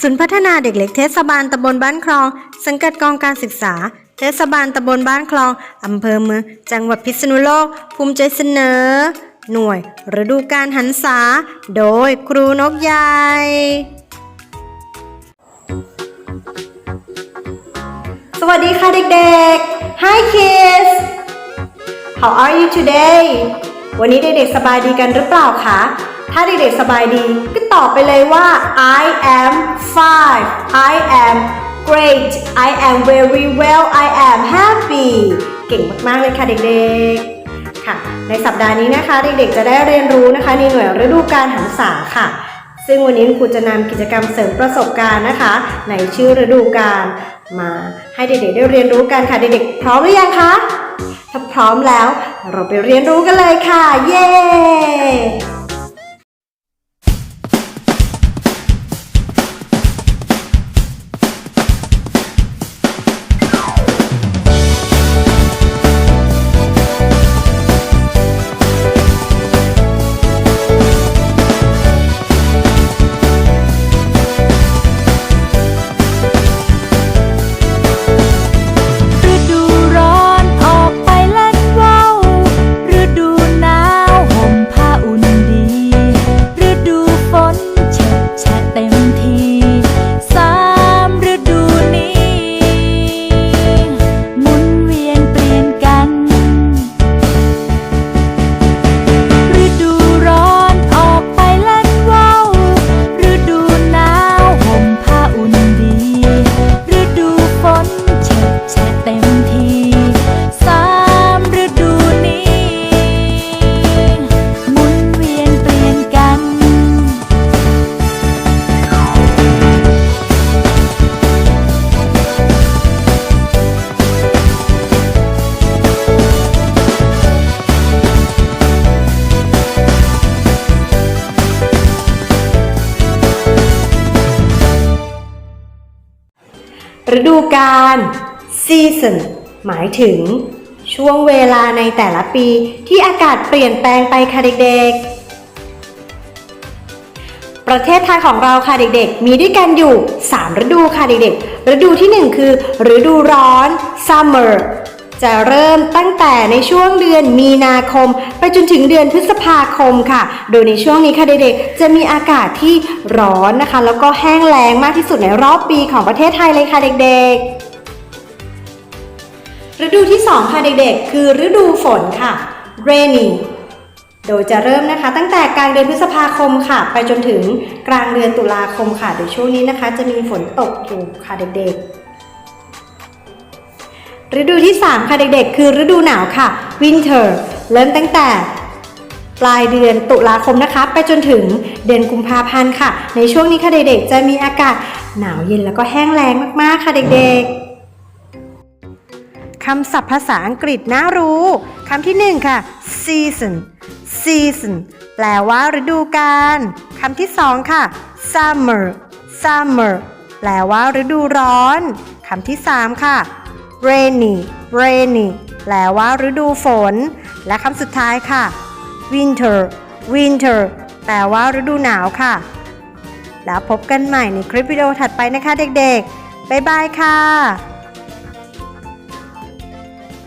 ศูนย์พัฒนาเด็กเล็กเทศบาลตำบลบ้านคลอง สังกัดกองการศึกษา เทศบาลตำบลบ้านคลองอำเภอเมืองจังหวัดพิษณุโลก ภูมิใจเสนอ หน่วยฤดูการหันษา โดยครูนกใหญ่สวัสดีค่ะเด็กๆ Hi kids How are you today วันนี้เด็กๆสบายดีกันหรือเปล่าคะ ถ้าเด็กๆสบายดี ก็ตอบไปเลยว่า I am fine I am great I am very well I am happy เก่งมากๆเลยค่ะเด็กๆ ค่ะ ในสัปดาห์นี้นะคะ เด็กๆ จะได้เรียนรู้นะคะ ในหน่วยฤดูการหันษาค่ะ ซึ่งวันนี้ครูจะนำกิจกรรมเสริมประสบการณ์นะคะ ในชื่อฤดูกาลมาให้เด็กๆ ได้เรียนรู้กันค่ะ เด็กๆ พร้อมหรือยังคะ ถ้าพร้อมแล้วเราไปเรียนรู้กันเลยค่ะ เย้ ฤดูกาล season หมายถึง ช่วงเวลาในแต่ละปีที่อากาศเปลี่ยนแปลงไปค่ะเด็กๆ ประเทศไทยของเราค่ะเด็กๆ มีด้วยกันอยู่ 3 ฤดูค่ะเด็กๆ ฤดูที่ 1 คือ ฤดูร้อน summer จะเริ่มตั้งแต่ในช่วงเดือนมีนาคม ไปจนถึงเดือนพฤษภาคมค่ะ โดยในช่วงนี้ค่ะเด็กๆ จะมีอากาศที่ร้อนนะคะ แล้วก็แห้งแล้งมากที่สุดในรอบปีของประเทศไทยเลยค่ะเด็กๆ ฤดูที่ 2 ค่ะเด็กๆ คือฤดูฝนค่ะ rainy โดยจะเริ่มนะคะ ตั้งแต่กลางเดือนพฤษภาคมค่ะ ไปจนถึงกลางเดือนตุลาคมค่ะโดยช่วงนี้นะคะ จะมีฝนตกอยู่ค่ะเด็กๆ ฤดูที่ 3 ค่ะเด็กๆ คือฤดูหนาวค่ะ winter เริ่มตั้งแต่ ปลายเดือนตุลาคมนะคะ ไปจนถึงเดือนกุมภาพันธ์ค่ะ ในช่วงนี้ค่ะเด็กๆ จะมีอากาศหนาวเย็นแล้วก็แห้งแล้งมากๆค่ะเด็กๆคำศัพท์ภาษาอังกฤษน่ารู้คำที่ 1 ค่ะ season season แปลว่าฤดูกาลคำที่ 2 ค่ะ summer summer แปลว่าฤดูร้อนคำที่ 3 ค่ะ rainy rainy แปลว่าฤดูฝน และคำสุดท้ายค่ะ winter winter แปลว่าฤดูหนาวค่ะ แล้วพบกันใหม่ในคลิปวิดีโอถัดไปนะคะเด็กๆ บ๊ายบายค่ะ